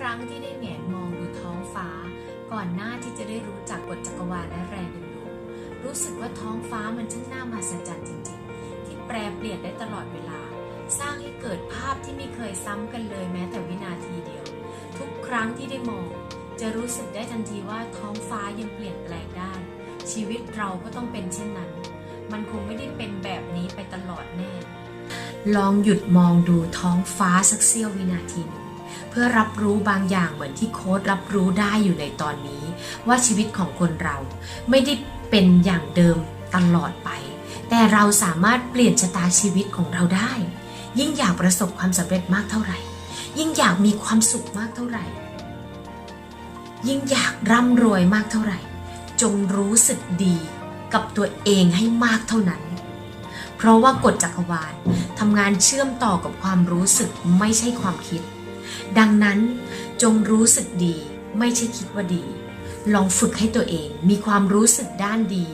ครั้งที่ได้แหงนมองดูท้องฟ้า ก่อนหน้าที่จะได้รู้จักกฎจักรวาลและแรงดึงดูดรู้สึกว่าท้องฟ้ามันช่างน่ามหัศจรรย์จริงๆ ที่แปรเปลี่ยนได้ตลอดเวลา สร้างให้เกิดภาพที่ไม่เคยซ้ำกันเลยแม้แต่วินาทีเดียว ทุกครั้งที่ได้มอง จะรู้สึกได้ทันทีว่าท้องฟ้ายังเปลี่ยนแปลงได้ ชีวิตเราก็ต้องเป็นเช่นนั้น มันคงไม่ได้เป็นแบบนี้ไปตลอดแน่ ลองหยุดมองดูท้องฟ้าสักเสี้ยววินาทีนึง เพื่อรับรู้บางอย่างเหมือนที่โค้ดรับรู้ได้อยู่ในตอนนี้ ว่าชีวิตของคนเราไม่ได้เป็นอย่างเดิมตลอดไป แต่เราสามารถเปลี่ยนชะตาชีวิตของเราได้ ยิ่งอยากประสบความสำเร็จมากเท่าไหร่ ยิ่งอยากมีความสุขมากเท่าไหร่ ยิ่งอยากร่ำรวยมากเท่าไหร่ จงรู้สึกดีกับตัวเองให้มากเท่านั้น เพราะว่ากฎจักรวาลทำงานเชื่อมต่อกับความรู้สึกไม่ใช่ความคิด ดังนั้นจงรู้สึกดีไม่ใช่คิดว่าดี ลองฝึกให้ตัวเองมีความรู้สึกด้านดี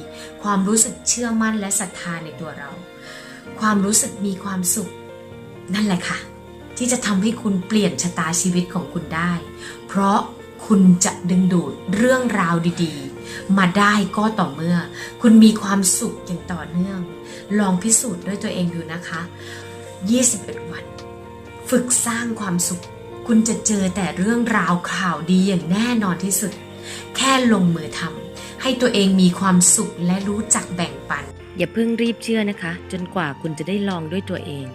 ความรู้สึกเชื่อมั่นและศรัทธาในตัวเรา ความรู้สึกมีความสุข นั่นแหละค่ะ ที่จะทำให้คุณเปลี่ยนชะตาชีวิตของคุณได้ เพราะคุณจะดึงดูดเรื่องราวดีๆ มาได้ก็ต่อเมื่อ คุณมีความสุขอย่างต่อเนื่อง ลองพิสูจน์ด้วยตัวเองดูนะคะ 21 วัน ฝึกสร้างความสุข คุณจะเจอแต่เรื่องราวข่าวดีอย่างแน่นอนที่สุด แค่ลงมือทำให้ตัวเองมีความสุขและรู้จักแบ่งปัน อย่าเพิ่งรีบเชื่อนะคะ จนกว่าคุณจะได้ลองด้วยตัวเอง